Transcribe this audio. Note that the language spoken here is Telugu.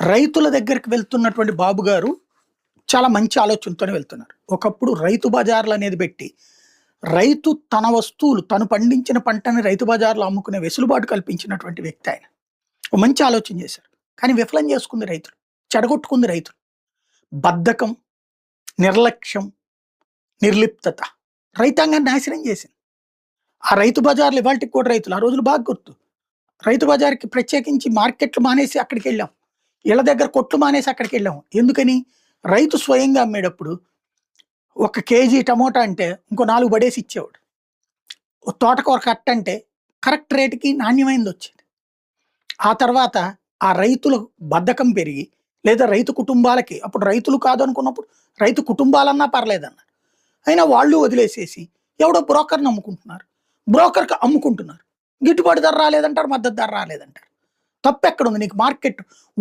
రైతుల దగ్గరికి వెళ్తున్నటువంటి బాబు గారు చాలా మంచి ఆలోచనతోనే వెళ్తున్నారు. ఒకప్పుడు రైతు బజార్లు అనేది పెట్టి రైతు తన వస్తువులు తను పండించిన పంటని రైతు బజార్లో అమ్ముకునే వెసులుబాటు కల్పించినటువంటి వ్యక్తి ఆయన. ఒక మంచి ఆలోచన చేశారు. కానీ విఫలం చేసుకుంది రైతులు చెడగొట్టుకుంది రైతులు. బద్ధకం నిర్లక్ష్యం నిర్లిప్తత రైతాంగాన్ని నాశనం చేసింది. ఆ రైతు బజార్లు ఇవాళకి కూడా రైతులు ఆ రోజులు బాగా గుర్తు. రైతు బజార్కి ప్రత్యేకించి మార్కెట్లు మానేసి అక్కడికి వెళ్ళాం. ఇళ్ళ దగ్గర కొట్లు మానేసి అక్కడికి వెళ్ళాము. ఎందుకని? రైతు స్వయంగా అమ్మేటప్పుడు ఒక కేజీ టమోటా అంటే ఇంకో నాలుగు పడేసి ఇచ్చేవాడు. తోటకూర కట్ట అంటే కరెక్ట్ రేటుకి నాణ్యమైనది వచ్చేది. ఆ తర్వాత ఆ రైతుల బద్ధకం పెరిగి లేదా రైతు కుటుంబాలకి అప్పుడు రైతులు కాదు అనుకున్నప్పుడు రైతు కుటుంబాలన్నా పర్లేదన్నారు. అయినా వాళ్ళు వదిలేసేసి ఎవడో బ్రోకర్ని అమ్ముకుంటున్నారు. బ్రోకర్కి అమ్ముకుంటున్నారు. గిట్టుబాటు ధర రాలేదంటారు మద్దతు ధర రాలేదంటారు. తప్పు ఎక్కడ ఉంది? నీకు మార్కెట్